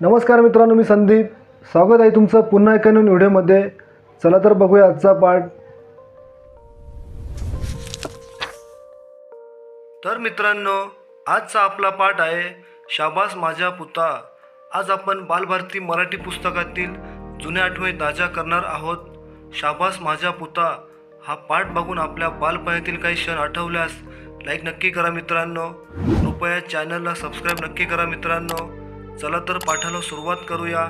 नमस्कार मित्रांनो मी संदीप. स्वागत आहे तुमचं पुन्हा एका नवीन व्हिडिओमध्ये. चला तर बघूया आजचा पाठ तर मित्रांनो आजचा आपला पाठ आहे शाबास माझ्या पुता. आज आपण बालभारती मराठी पुस्तकातील जुन्या आठवणी ताज्या करणार आहोत. शाबास माझ्या पुता. हा पाठ बघून आपल्या बालपणातील काही क्षण आठवल्यास लाईक नक्की करा मित्रांनो. कृपया चॅनलला सबस्क्राईब नक्की करा मित्रांनो. चला तर पाठाला सुरुवात करूया.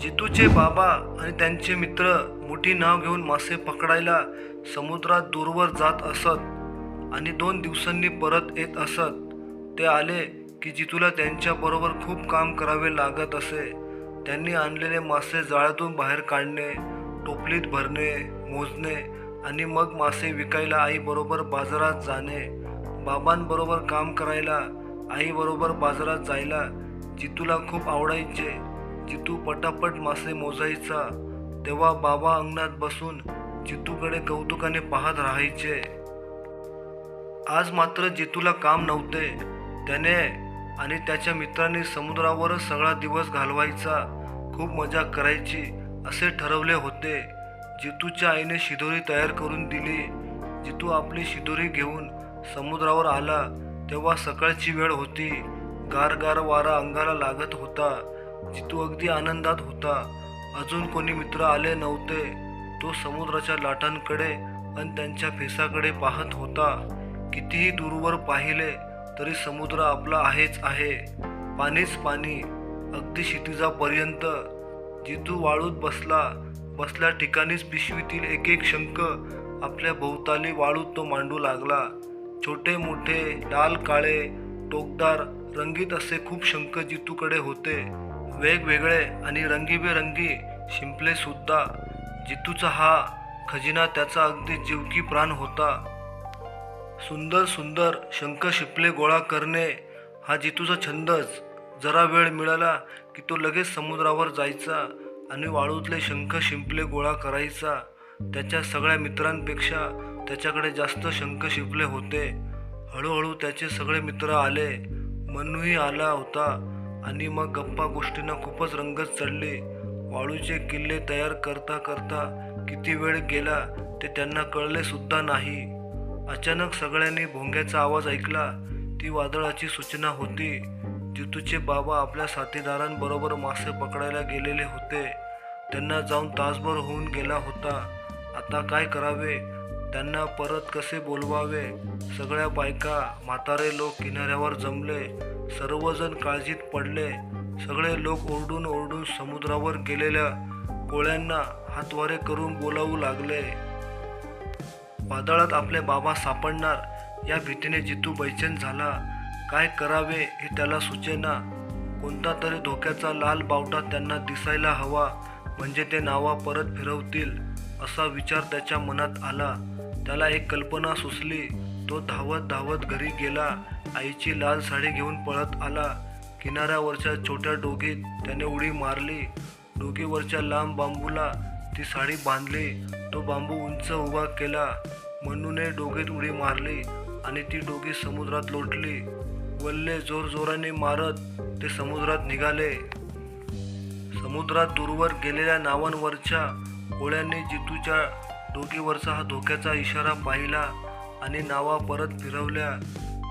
जितूचे बाबा आणि त्यांचे मित्र मोठी नाव घेऊन मासे पकडायला समुद्रात दूरवर जात असत आणि दोन दिवसांनी परत येत असत ते आले की जितूला त्यांच्याबरोबर खूप काम करावे लागत असे. त्यांनी आणलेले मासे जाळ्यातून बाहेर काढणे टोपलीत भरणे मोजणे आणि मग मासे विकायला आईबरोबर बाजारात जाणे. बाबांबरोबर काम करायला आईबरोबर बाजारात जायला जितूला खूप आवडायचे जितू पटापट मासे मोजायचा तेव्हा बाबा अंगणात बसून जितूकडे कौतुकाने पाहत राहायचे. आज मात्र जितूला काम नव्हते त्याने आणि त्याच्या मित्रांनी समुद्रावरच सगळा दिवस घालवायचा खूप मजा करायची असे ठरवले होते. जितूच्या आईने शिदोरी तयार करून दिली. जितू आपली शिदोरी घेऊन समुद्रावर आला. तेव्हा सकाळची वेळ होती. गार गार वारा अंगाला लागत होता. जितू अगदी आनंदात होता. अजून कोणी मित्र आले नव्हते. तो समुद्राच्या लाटांकडे आणि त्यांच्या फेसाकडे पाहत होता. कितीही दूरवर पाहिले तरी समुद्र आपला आहेच आहे. पाणीच पाणी. अगदी क्षितिजापर्यंत. जितू वाळूत बसला. बसल्या ठिकाणीच पिशवीतील एक एक शंख आपल्या भोवताली वाळूत तो मांडू लागला. छोटे मोठे लाल काळे टोकदार रंगीत असे खूप शंख जितूकडे होते. वेगवेगळे आणि रंगीबेरंगी शिंपले सुद्धा. जितूचा हा खजिना त्याचा अगदी जीवकी प्राण होता. सुंदर सुंदर शंख शिपले गोळा करणे हा जितूचा छंदच. जरा वेळ मिळाला की तो लगेच समुद्रावर जायचा आणि वाळूतले शंख शिंपले गोळा करायचा. त्याच्या सगळ्या मित्रांपेक्षा त्याच्याकडे जास्त शंख शिंपले होते. हळूहळू त्याचे सगळे मित्र आले. मनूही आला होता आणि मग गप्पा गोष्टींना खूपच रंगत चढली. वाळूचे किल्ले तयार करता करता किती वेळ गेला ते त्यांना कळले सुद्धा नाही. अचानक सगळ्यांनी भोंग्याचा आवाज ऐकला. ती वादळाची सूचना होती. जितूचे बाबा आपल्या साथीदारांबरोबर मासे पकडायला गेलेले होते. त्यांना जाऊन तासभर होऊन गेला होता. आता काय करावे? त्यांना परत कसे बोलवावे? सगळ्या बायका म्हातारे लोक किनाऱ्यावर जमले सर्वजण काळजीत पडले. सगळे लोक ओरडून ओरडून समुद्रावर गेलेल्या कोळ्यांना हातवारे करून बोलावू लागले. वादळात आपले बाबा सापडणार या भीतीने जितू बैचेन झाला. काय करावे हे त्याला सुचेना. कोणता तरी धोक्याचा लाल बावटा त्यांना दिसायला हवा म्हणजे ते नावा परत फिरवतील असा विचार त्याच्या मनात आला. त्याला एक कल्पना सुचली. तो धावत धावत घरी गेला. आईची लाल साडी घेऊन पळत आला. किनाऱ्यावरच्या छोट्या डोगीत त्याने उडी मारली. डोगीवरच्या लांब बांबूला ती साडी बांधली. तो बांबू उंच उभा केला. मनूने डोगीत उडी मारली आणि ती डोगी समुद्रात लोटली. वल्ले जोर जोराने मारत ते समुद्रात निघाले. समुद्रात दूरवर गेलेल्या नावांवरच्या कोळ्यांनी जितूच्या दोघीवरचा हा धोक्याचा इशारा पाहिला आणि नावा परत फिरवल्या.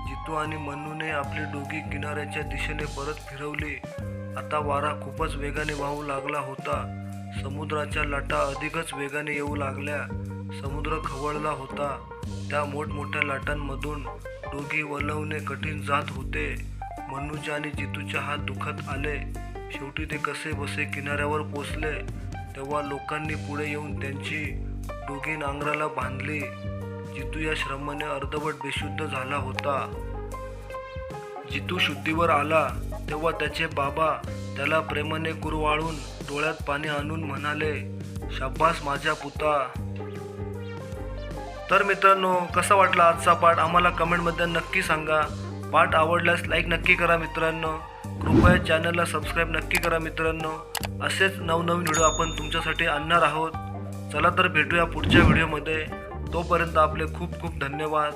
जितू आणि मनूने आपली डोगी किनाऱ्याच्या दिशेने परत फिरवली. आता वारा खूपच वेगाने वाहू लागला होता. समुद्राच्या लाटा अधिकच वेगाने येऊ लागल्या. समुद्र खवळला होता. त्या मोठमोठ्या लाटांमधून डोगी वलवणे कठीण जात होते. मनूच्या आणि जितूच्या हात दुखत आले. शेवटी ते कसे बसे किनाऱ्यावर पोचले. तेव्हा लोकांनी पुढे येऊन त्यांची डोगी नांगराला बांधले. जितू या श्रमाने अर्धवट बेशुद्ध झाला होता. जितू शुद्धीवर आला तेव्हा त्याचे बाबा त्याला प्रेमाने कुरवाळून डोळ्यात पाणी आणून म्हणाले शाब्बास माझ्या पुता. तर मित्रांनो कसा वाटला आजचा पाठ? आम्हाला कमेंटमध्ये नक्की सांगा. पाठ आवडल्यास लाईक नक्की करा मित्रांनो. कृपया चॅनलला सबस्क्राईब नक्की करा मित्रांनो. असेच नवनवीन व्हिडिओ आपण तुमच्यासाठी आणणार आहोत. चला तर भेटूया पुढच्या व्हिडिओमध्ये. तोपर्यंत आपले खूप खूप धन्यवाद.